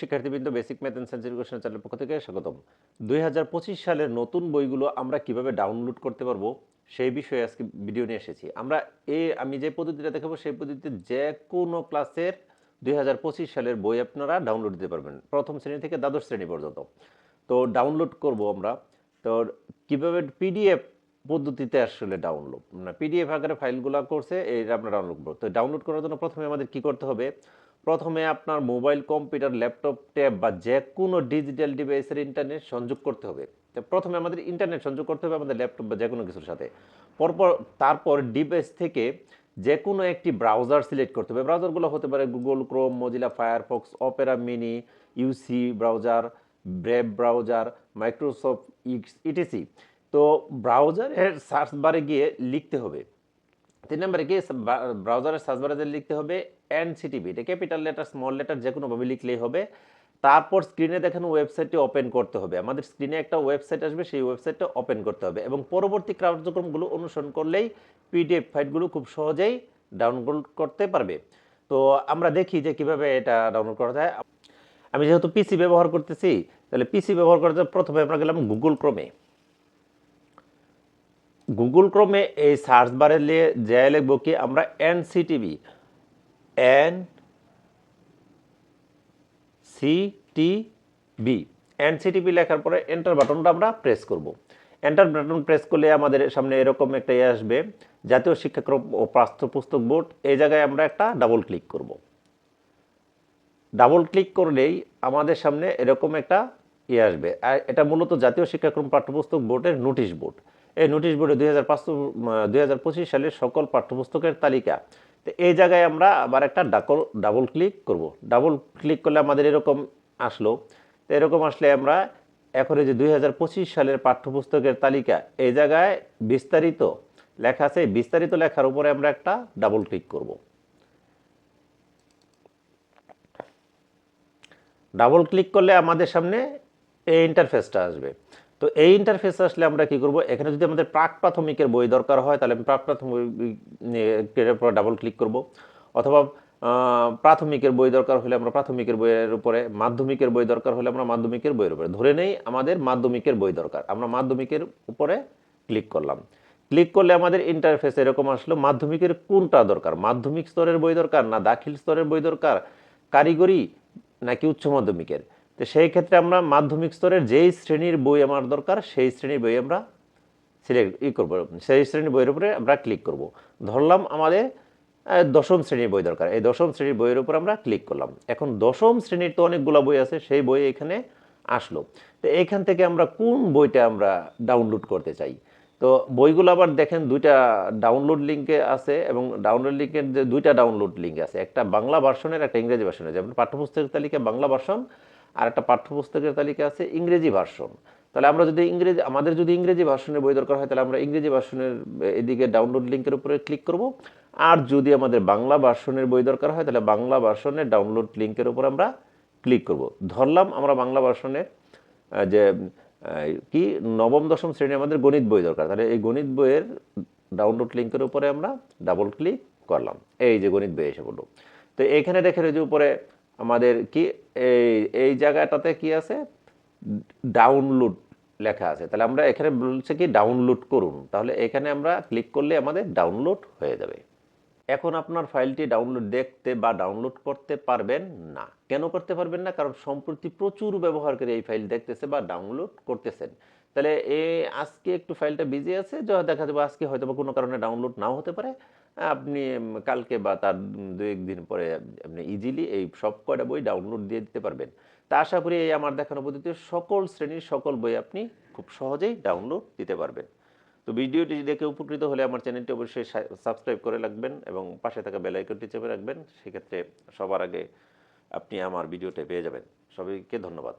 শিক্ষার্থীবৃন্দ basic math and science education চ্যানেলের পক্ষ থেকে স্বাগতম। দুই সালের নতুন বইগুলো আমরা কীভাবে ডাউনলোড করতে পারব সেই বিষয়ে আজকে ভিডিও নিয়ে এসেছি। আমরা এই আমি যে পদ্ধতিটা দেখাবো সেই পদ্ধতিতে যে কোনো ক্লাসের দুই হাজার পঁচিশ সালের বই আপনারা ডাউনলোড দিতে পারবেন। প্রথম শ্রেণি থেকে দ্বাদশ শ্রেণি পর্যন্ত। তো ডাউনলোড করব আমরা। তো কীভাবে পিডিএফ পদ্ধতিতে আসলে ডাউনলোড মানে পিডিএফ আকারে ফাইলগুলো করছে এটা আমরা ডাউনলোড করব। তো ডাউনলোড করার জন্য প্রথমে আমাদের কি করতে হবে? প্রথমে আপনার মোবাইল, কম্পিউটার, ল্যাপটপ, ট্যাব বা যে কোনো ডিজিটাল ডিভাইসের ইন্টারনেট সংযোগ করতে হবে। তো প্রথমে আমাদের ইন্টারনেট সংযোগ করতে হবে আমাদের ল্যাপটপ বা যে কোনো কিছুর সাথে। পরপর, তারপর ডিভাইস থেকে যে কোনো একটি ব্রাউজার সিলেক্ট করতে হবে। ব্রাউজারগুলো হতে পারে Google, Chrome, Mozilla, Firefox, Opera Mini, UC browser, Brave browser, Microsoft, etc তো ব্রাউজারের সার্চ বারে গিয়ে লিখতে হবে। তিন নম্বরে গিয়ে ব্রাউজারের সার্চ বারে লিখতে হবে এনসিটিভি এটা ক্যাপিটাল লেটার স্মল লেটার যে কোনোভাবে লিখলেই হবে। তারপর স্ক্রিনে দেখানো ওয়েবসাইটটি ওপেন করতে হবে। আমাদের স্ক্রিনে একটা ওয়েবসাইট আসবে, সেই ওয়েবসাইটটা ওপেন করতে হবে এবং পরবর্তী কার্যক্রমগুলো অনুসরণ করলেই পিডিএফ ফাইলগুলো খুব সহজেই ডাউনলোড করতে পারবে। তো আমরা দেখি যে কীভাবে এটা ডাউনলোড করা যায়। আমি যেহেতু পিসি ব্যবহার করতেছি, তাহলে পিসি ব্যবহার করার জন্য প্রথমে আমরা গেলাম গুগল ক্রোমে গুগল ক্রোমে এই সার্চ বারে নিয়ে যে লিখব কি, আমরা এনসিটিভি এন সিটিভি এনসিটিভি লেখার পরে এন্টার বাটনটা আমরা প্রেস করব। এন্টার বাটন প্রেস করলে আমাদের সামনে এরকম একটা ইয়ে আসবে, জাতীয় শিক্ষাক্রম ও পাঠ্যপুস্তক বোর্ড। এই জায়গায় আমরা একটা ডাবল ক্লিক করব। ডাবল ক্লিক করলেই আমাদের সামনে এরকম একটা ইয়ে আসবে। আর এটা মূলত জাতীয় শিক্ষাক্রম পাঠ্যপুস্তক বোর্ডের নোটিশ বোর্ড এই নোটিশ বোর্ডে দুই হাজার পাঁচশো দুই হাজার পঁচিশ সালের সকল পাঠ্যপুস্তকের তালিকা। তো এই জায়গায় আমরা আবার একটা ডাকল ডাবল ক্লিক করব। ডাবল ক্লিক করলে আমাদের এরকম আসলো। তো এরকম আসলে আমরা এখন এই যে দুই হাজার পঁচিশ সালের পাঠ্যপুস্তকের তালিকা, এই জায়গায় বিস্তারিত লেখা আছে। বিস্তারিত লেখার উপরে আমরা একটা ডাবল ক্লিক করব। ডাবল ক্লিক করলে আমাদের সামনে এই ইন্টারফেসটা আসবে। তো এই ইন্টারফেস আসলে আমরা কি করব? এখানে যদি আমাদের প্রাক প্রাথমিকের বই দরকার হয়, তাহলে আমি প্রাক প্রাথমিকের উপর ডাবল ক্লিক করব। অথবা প্রাথমিকের বই দরকার হলে আমরা প্রাথমিকের বইয়ের উপরে, মাধ্যমিকের বই দরকার হলে আমরা মাধ্যমিকের বইয়ের উপরে। ধরে নেই আমাদের মাধ্যমিকের বই দরকার। আমরা মাধ্যমিকের উপরে ক্লিক করলাম। ক্লিক করলে আমাদের ইন্টারফেস এরকম আসলো, মাধ্যমিকের কোনটা দরকার? মাধ্যমিক স্তরের বই দরকার না দাখিল স্তরের বই দরকার? কারিগরি নাকি উচ্চ মাধ্যমিকের? তো সেই ক্ষেত্রে আমরা মাধ্যমিক স্তরের যেই শ্রেণির বই আমার দরকার, সেই শ্রেণির বই আমরা সিলেক্ট ই করব, সেই শ্রেণির বইয়ের উপরে আমরা ক্লিক করব। ধরলাম আমাদের দশম শ্রেণির বই দরকার, এই দশম শ্রেণির বইয়ের উপর আমরা ক্লিক করলাম। এখন দশম শ্রেণির তো অনেকগুলো বই আছে, সেই বই এখানে আসলো। তো এখান থেকে আমরা কোন বইটা আমরা ডাউনলোড করতে চাই? তো বইগুলো আবার দেখেন দুইটা ডাউনলোড লিঙ্কে আছে এবং ডাউনলোড লিঙ্কের যে দুইটা ডাউনলোড লিঙ্ক আছে, একটা বাংলা ভার্সনের একটা ইংরেজি ভার্সনের যেমন পাঠ্যপুস্তকের তালিকা বাংলা ভার্সন আর একটা পাঠ্যপুস্তকের তালিকা আছে, ইংরেজি ভার্সন। তাহলে আমরা যদি ইংরেজি, আমাদের যদি ইংরেজি ভার্সনের বই দরকার হয়, তাহলে আমরা ইংরেজি ভার্সনের এদিকে ডাউনলোড লিঙ্কের উপরে ক্লিক করব। আর যদি আমাদের বাংলা ভার্সনের বই দরকার হয়, তাহলে বাংলা ভার্সনের ডাউনলোড লিঙ্কের উপর আমরা ক্লিক করব। ধরলাম আমরা বাংলা ভার্সনের যে কি, নবম, দশম শ্রেণি আমাদের গণিত বই দরকার। তাহলে এই গণিত বইয়ের ডাউনলোড লিঙ্কের উপরে আমরা ডাবল ক্লিক করলাম। এই যে গণিত বই এসে পড়ল। তো এইখানে দেখে যে উপরে আমাদের কি, এই এই জায়গাটাতে কি আছে? ডাউনলোড লেখা আছে। তাহলে আমরা এখানে বলছে কি ডাউনলোড করুন। তাহলে এখানে আমরা ক্লিক করলে আমাদের ডাউনলোড হয়ে যাবে। এখন আপনার ফাইলটি ডাউনলোড দেখতে বা ডাউনলোড করতে পারবেন না। কেন করতে পারবেন না? কারণ সম্প্রতি প্রচুর ব্যবহারকারী এই ফাইল দেখতেছে বা ডাউনলোড করতেছেন। তাহলে এ, আজকে একটু ফাইলটা বিজি আছে, যা দেখা যাবে আজকে হয়তো বা কোনো কারণে ডাউনলোড নাও হতে পারে। আপনি কালকে বা তার দু একদিন পরে আপনি ইজিলি এই সব কয়টা বই ডাউনলোড দিয়ে দিতে পারবেন। তা আশা করি এই আমার দেখানো পদ্ধতিতে সকল শ্রেণির সকল বই আপনি খুব সহজেই ডাউনলোড দিতে পারবেন। তো ভিডিওটি দেখে উপকৃত হলে আমার চ্যানেলটি অবশ্যই সাবস্ক্রাইব করে রাখবেন এবং পাশে থাকা বেল আইকনটি চেপে রাখবেন। সেক্ষেত্রে সবার আগে আপনি আমার ভিডিওটা পেয়ে যাবেন। সবাইকে ধন্যবাদ।